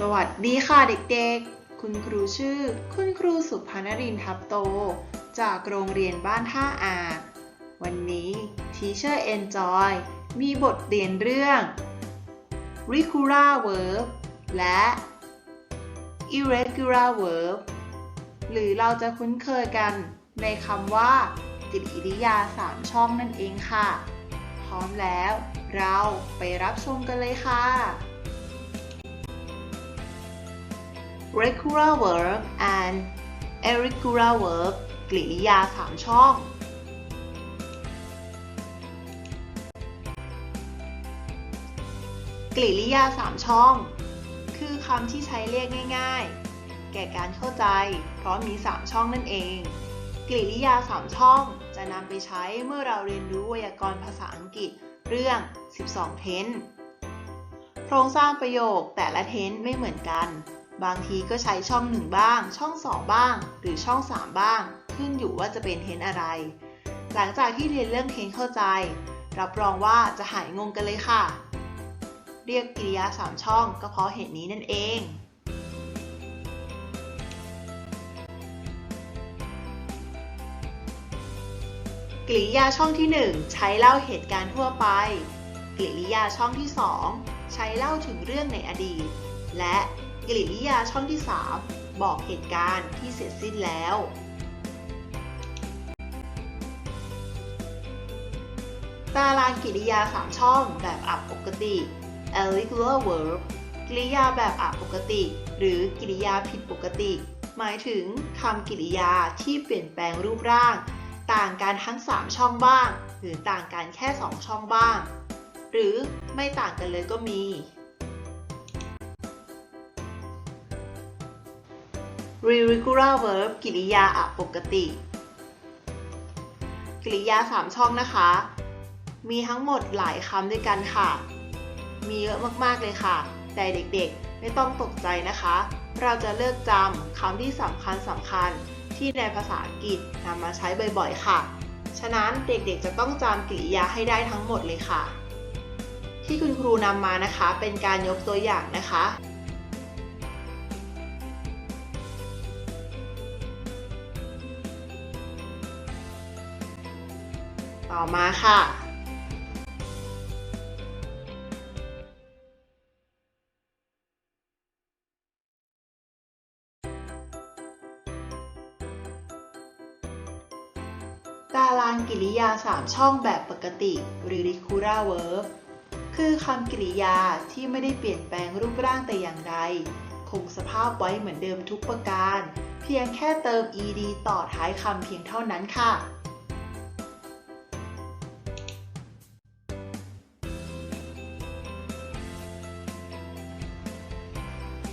สวัสดีค่ะเด็กๆ คุณครูชื่อ คุณครูสุภานรินทร์ทับโต จากโรงเรียนบ้านท่าอา วันนี้ Teacher Enjoy มีบทเรียนเรื่อง regular verb และ irregular verb หรือเราจะคุ้นเคยกันในคำว่ากริยาสามช่องนั่นเองค่ะ พร้อมแล้วเราไปรับชมกันเลยค่ะ regular verb and irregular verb กริยาสามช่อง กริยาสามช่อง คือคำที่ใช้เรียกง่าย ๆ แก่การเข้าใจ เพราะมี 3 ช่องนั่นเอง กริยา 3 ช่องจะนำไปใช้เมื่อเราเรียนรู้ไวยากรณ์ภาษาอังกฤษเรื่อง 12 เทนโครงสร้างประโยคแต่ละเทนไม่เหมือนกัน บางทีก็ใช้ช่อง 1 บ้าง ช่อง 2 บ้าง หรือช่อง 3 บ้าง ขึ้นอยู่ว่าจะเป็นเทนอะไร หลังจากที่เรียนเรื่องเทนเข้าใจ รับรองว่าจะหายงงกันเลยค่ะ เรียกกริยา 3 ช่องก็เพราะเหตุนี้นั่นเองกริยาช่องที่ 1 ใช้เล่าเหตุการณ์ทั่วไป กริยาช่องที่ 2 ใช้เล่าถึงเรื่องในอดีต และ กริยาช่องที่ 3 บอกเหตุการณ์ที่เสร็จสิ้นแล้ว ตารางกริยา 3 ช่องแบบอับปกติ irregular verb กริยาแบบอับปกติ หรือกริยาผิดปกติ หมายถึงคำกริยาที่เปลี่ยนแปลงรูปร่าง ต่างกันทั้ง 3 ช่องบ้าง หรือต่างกันแค่ 2 ช่องบ้าง หรือไม่ต่างกันเลยก็มี irregular verb กริยาอปกติ กริยา 3 ช่องนะคะ มีทั้งหมดหลายคำด้วยกันค่ะ มีเยอะมากๆเลยค่ะ แต่เด็กๆ ไม่ต้องตกใจนะคะ เราจะเลือกจำคำที่สำคัญสำคัญที่ในภาษาอังกฤษนำมาใช้บ่อยๆ ค่ะ ฉะนั้นเด็กๆ จะต้องจำกริยาให้ได้ทั้งหมดเลยค่ะ ที่คุณครูนำมานะคะ เป็นการยกตัวอย่างนะคะ ต่อมาค่ะตารางกริยา 3 ช่องแบบปกติหรือ regular verb คือคำกริยาที่ไม่ได้เปลี่ยนแปลงรูปร่างแต่อย่างใด คงสภาพไว้เหมือนเดิมทุกประการ เพียงแค่เติม ed ต่อท้ายคำเพียงเท่านั้นค่ะ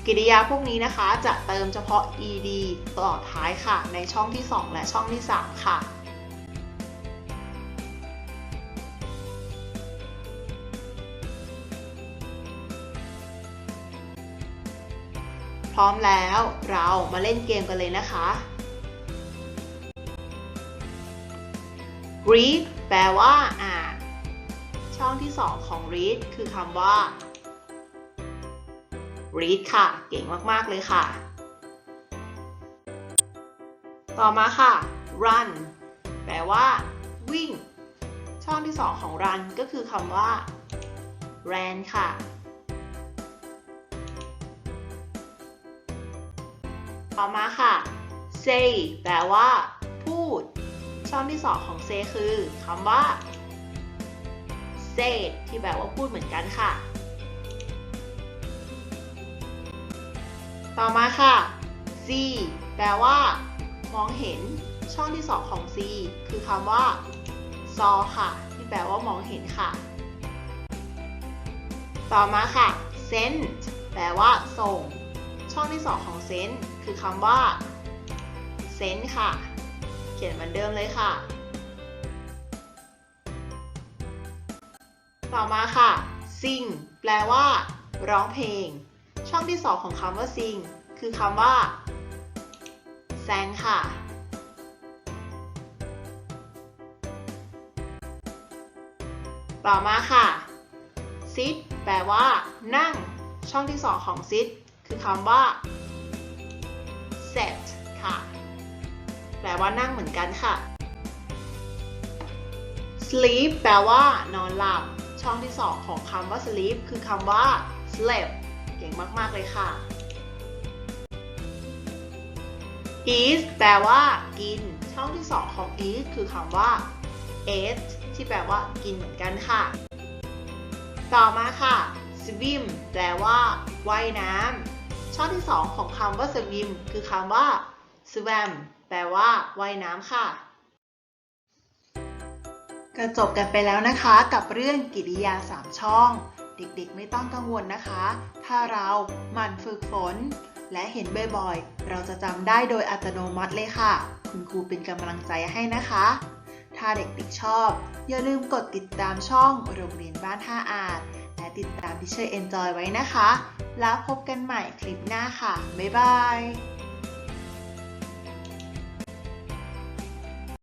กริยาพวกนี้นะคะจะเติมเฉพาะ ed ต่อท้ายค่ะ ในช่องที่ 2 และช่องที่ 3 ค่ะพร้อมแล้วเรามาเล่นเกมกันเลยนะคะ read แปลว่าอ่าน ช่องที่ 2 ของ read คือคำว่า read ค่ะ เก่งมากๆเลยค่ะ ต่อมาค่ะ run แปลว่า วิ่ง ช่องที่ 2 ของ run ก็คือคำว่า ran ค่ะ ต่อมาค่ะ say แปลว่า พูด ช่องที่ 2 ของ say คือคำว่า say ที่แปลว่าพูดเหมือนกันค่ะ ต่อมาค่ะ see แปลว่า มองเห็นช่องที่ 2 ของ see คือคำว่า saw ค่ะ ที่แปลว่ามองเห็นค่ะ ต่อมาค่ะ send แปลว่า ส่ง ช่องที่ 2 ของ send คือคำว่า send ค่ะ เขียนเหมือนเดิมเลยค่ะ ต่อมาค่ะ sing แปลว่า ร้องเพลง ช่องที่ 2 ของคำว่า sing คือคำว่า sang ค่ะ ต่อมาค่ะ sit แปลว่า นั่ง ช่องที่ 2 ของ sit คือคำว่า set ค่ะ แปลว่านั่งเหมือนกันค่ะ sleep แปลว่า นอนหลับ ช่องที่สองของคำว่า sleep คือคำว่า slept เก่งมาก ๆ เลยค่ะ eat แปลว่า กิน ช่องที่สองของ eat คือคำว่า ate ที่แปลว่า กินเหมือนกันค่ะ ต่อมาค่ะ swim แปลว่าว่ายน้ำช่องที่สองของคำว่า swim คือคำว่า swam แปลว่าว่ายน้ำค่ะก็จบกันไปแล้วนะคะกับเรื่องกิริยา 3 ช่อง เด็กๆ ไม่ต้องกังวลนะคะ ถ้าเราหมั่นฝึกฝน และเห็นบ่อยๆ เราจะจำได้โดยอัตโนมัติเลยค่ะ คุณครูเป็นกำลังใจให้นะคะ ถ้าเด็กๆชอบ อย่าลืมกดติดตามช่องโรงเรียนบ้านท่าอาจและติดตามพิเชอร์เอนจอยไว้นะคะ แล้วพบกันใหม่คลิปหน้าค่ะ บ๊ายบาย